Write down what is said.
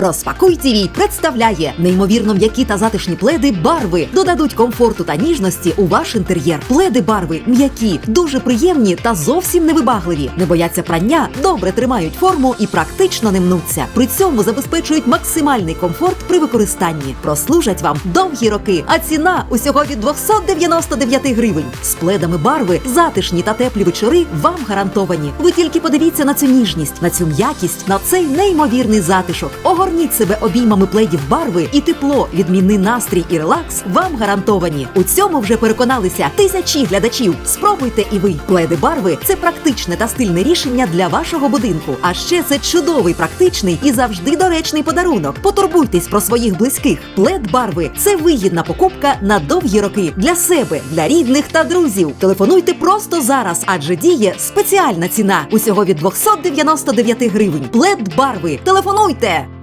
Розпакуй ТІВІ представляє неймовірно м'які та затишні пледи барви додадуть комфорту та ніжності у ваш інтер'єр. Пледи барви м'які, дуже приємні та зовсім невибагливі. Не бояться прання, добре тримають форму і практично не мнуться. При цьому забезпечують максимальний комфорт при використанні. Прослужать вам довгі роки, а ціна усього від 299 гривень. З пледами барви затишні та теплі вечори вам гарантовані. Ви тільки подивіться на цю ніжність, на цю м'якість, на цей неймовірний затишок. Огорніть себе обіймами пледів барви і тепло, відмінний настрій і релакс вам гарантовані. У цьому вже переконалися тисячі глядачів. Спробуйте і ви. Пледи барви це практичне та стильне рішення для вашого будинку. А ще це чудовий, практичний і завжди доречний подарунок. Потурбуйтесь про своїх близьких. Плед барви це вигідна покупка на довгі роки для себе, для рідних та друзів. Телефонуйте просто зараз, адже діє спеціальна ціна усього від 299 гривень. Плед барви. Телефонуйте!